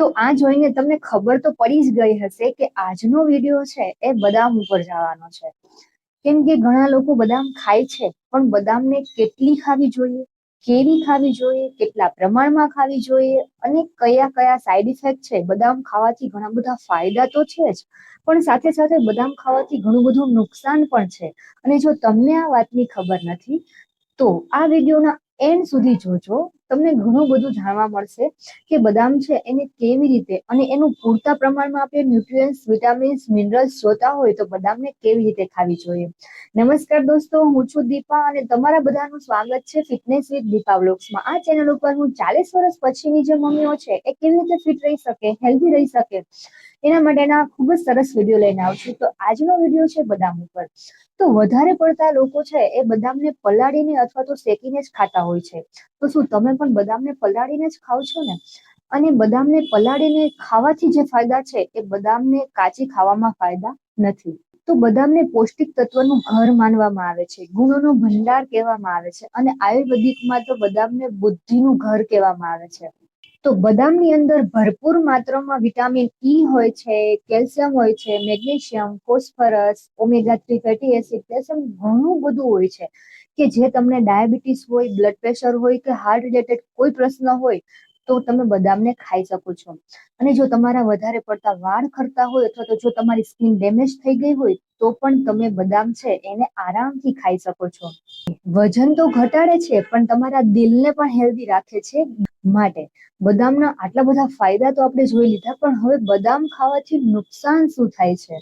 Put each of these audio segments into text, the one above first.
તો આ જોઈને તમને ખબર તો પડી જ ગઈ હશે કે આજનો વીડિયો છે એ બદામ ઉપર જવાનો છે. કેમ કે ઘણા લોકો બદામ ખાય છે, પણ બદામને કેટલી ખાવી જોઈએ, કેવી ખાવી જોઈએ, કેટલા પ્રમાણમાં ખાવી જોઈએ અને કયા કયા સાઈડ ઇફેક્ટ છે, બદામ ખાવાથી ઘણા બધા ફાયદા તો છે જ, પણ સાથે સાથે બદામ ખાવાથી ઘણું બધું નુકસાન પણ છે. અને જો તમને આ વાતની ખબર નથી, તો આ વિડીયોના એન્ડ સુધી જોજો તમને ઘણું બધું જાણવા મળશે કે બદામ છે એને કેવી રીતે અને એનું પૂરતા પ્રમાણમાં આપણે ન્યુટ્રિયન્સ વિટામિન્સ મિનરલ્સ જોતા હોય તો બદામને કેવી રીતે ખાવી જોઈએ. નમસ્કાર દોસ્તો, હું છું દીપા અને તમારા બધાનું સ્વાગત છે ફિટનેસ વિથ દીપા વ્લોગ્સમાં આ ચેનલ ઉપર હું ચાલીસ વર્ષ પછીની જે મમ્મીઓ છે એ કેવી રીતે ફિટ રહી શકે હેલ્ધી રહી શકે? એના માટેના ખૂબ જ સરસ વીડિયો લઈને આવશું તો આજનો વીડિયો છે બદામ ઉપર. તો વધારે પડતા લોકો છે એ બદામને પલાળીને અથવા તો શેકીને જ ખાતા હોય છે. તો શું તમે પણ બદામને પલાળીને જ ખાવ છો ને? અને બદામને પલાળીને ખાવાથી જે ફાયદા છે એ બદામને કાચી ખાવામાં ફાયદા નથી. તો બદામને પૌષ્ટિક તત્વનું ઘર માનવામાં આવે છે. ગુણોનો ભંડાર કહેવામાં આવે છે. અને આયુર્વેદિકમાં તો બદામને બુદ્ધિનું ઘર કહેવામાં આવે છે. તો બદામની અંદર ભરપૂર માત્રામાં વિટામિન ઈ હોય છે, કેલ્શિયમ હોય છે, magnesium, phosphorus, omega three fatty acid calcium ઘણું બધું હોય છે. કે જે તમને ડાયાબિટીસ હોય, બ્લડ પ્રેશર હોય કે હાર્ટ રિલેટેડ કોઈ પ્રશ્ન હોય, તો તમે બદામને ખાઈ શકો છો. અને જો તમારા વધારે પડતા વાળ ખરતા હોય અથવા તો જો તમારી સ્કિન ડેમેજ થઈ ગઈ હોય, તો પણ તમે બદામ છે એને આરામથી ખાઈ શકો છો. વજન તો ઘટાડે છે, પણ તમારા દિલને પણ હેલ્ધી રાખે છે. માટે. બદામના આટલા બધા ફાયદા તો આપણે જોઈ લીધા, પણ હવે બદામ ખાવાથી નુકસાન શું થાય છે?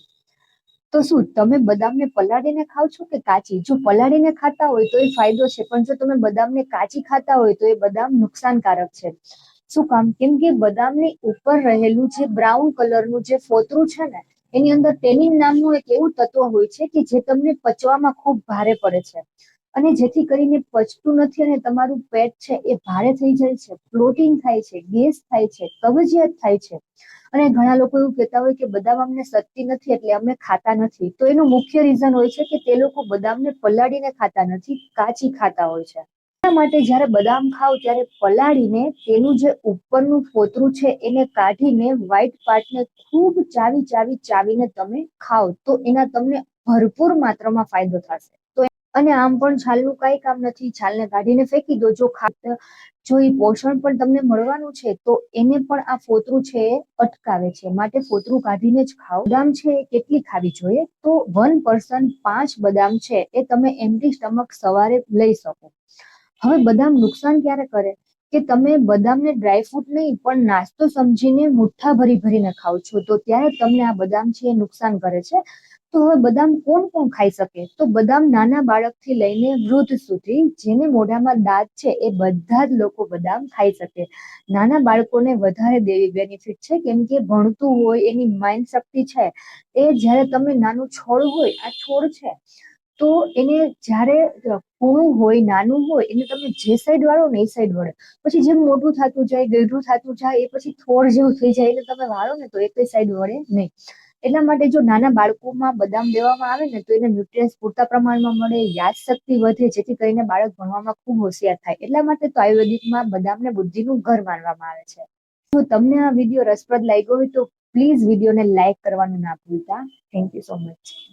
તો શું, તમે બદામને પલાળીને ખાવ છો કે કાચી? જો પલાળીને ખાતા હોય તો એ ફાયદો છે, પણ જો તમે બદામને કાચી ખાતા હોય તો એ બદામ નુકસાનકારક છે. શું કામ? કેમ કે બદામની ઉપર રહેલું જે બ્રાઉન કલરનું જે ફોતરું છે ને, એની અંદર ટેનિન નામનું એક એવું તત્વ હોય છે કે જે તમને પચવામાં ખૂબ ભારે પડે છે. અને જેથી કરીને પચતું નથી અને તમારું પેટ છે એ ભારે થઈ જાય છે પ્લોટિંગ થાય છે, ગેસ થાય છે, કબજિયાત થાય છે. અને ઘણા લોકો એવું કહેતા હોય કે બદામ અમને સતતી નથી એટલે અમે ખાતા નથી. તો એનું મુખ્ય રીઝન હોય છે કે તે લોકો બદામને પલાળીને ખાતા નથી, કાચી ખાતા હોય છે. એટલા માટે જ્યારે બદામ ખાવ ત્યારે પલાળીને તેનું જે ઉપરનું ફોતરું છે એને કાઢીને વ્હાઈટ પાર્ટને ખૂબ ચાવી ચાવી ચાવીને તમે ખાઓ તો એના તમને ભરપૂર માત્રામાં ફાયદો થશે. અને આમ પણ છાલનું કઈ કામ નથી. છાલને કાઢીને ફેંકી દો. જો ખાતર જો એ પોષણ પણ તમને મળવાનું છે, તો એને પણ આ ફોતરું છે અટકાવે છે. માટે ફોતરું કાઢીને જ ખાઓ. બદામ છે એ કેટલી ખાવી જોઈએ? તો વન પર્સન પાંચ બદામ છે એ તમે એમટી સ્ટમક સવારે લઈ શકો. હવે બદામ નુકસાન ક્યારે કરે? કે તમે બદામને ડ્રાયફ્રૂટ નહીં, પણ નાસ્તો સમજીને મુઠ્ઠા ભરી ભરીને ખાઓ છો, તો ત્યારે તમને આ બદામ છે એ નુકસાન કરે છે. તો હવે બદામ કોણ કોણ ખાઈ શકે? તો બદામ નાના બાળકથી લઈને વૃદ્ધ સુધી, જેને મોઢામાં દાંત છે, એ બધા જ લોકો બદામ ખાઈ શકે. નાના બાળકોને વધારે દેવી બેનિફિટ છે, કેમ કે ભણતું હોય, એની માઇન્ડ શક્તિ છે. એ જ્યારે તમે નાનું છોડ હોય, આ છોડ છે, તો એને જ્યારે કૂણું હોય, નાનું હોય, એને તમે જે સાઈડ વાળો ને એ સાઈડ વળે. પછી જેમ મોટું થતું જાય ગયઢું થતું જાય, એ પછી થોડ જેવું થઈ જાય એટલે તમે વાળો ને તો એક સાઈડ વળે નહીં. એટલા માટે જો નાના બાળકોમાં બદામ દેવામાં આવે ને તો એને ન્યુટ્રિયન્સ પૂરતા પ્રમાણમાં મળે, યાદશક્તિ વધે, જેથી કરીને બાળક ભણવામાં ખૂબ હોશિયાર થાય. એટલા માટે તો આયુર્વેદિકમાં બદામને બુદ્ધિનું ઘર માનવામાં આવે છે. જો તમને આ વીડિયો રસપ્રદ લાગ્યો હોય તો પ્લીઝ વિડીયોને લાઈક કરવાનું ના ભૂલતા. Thank you so much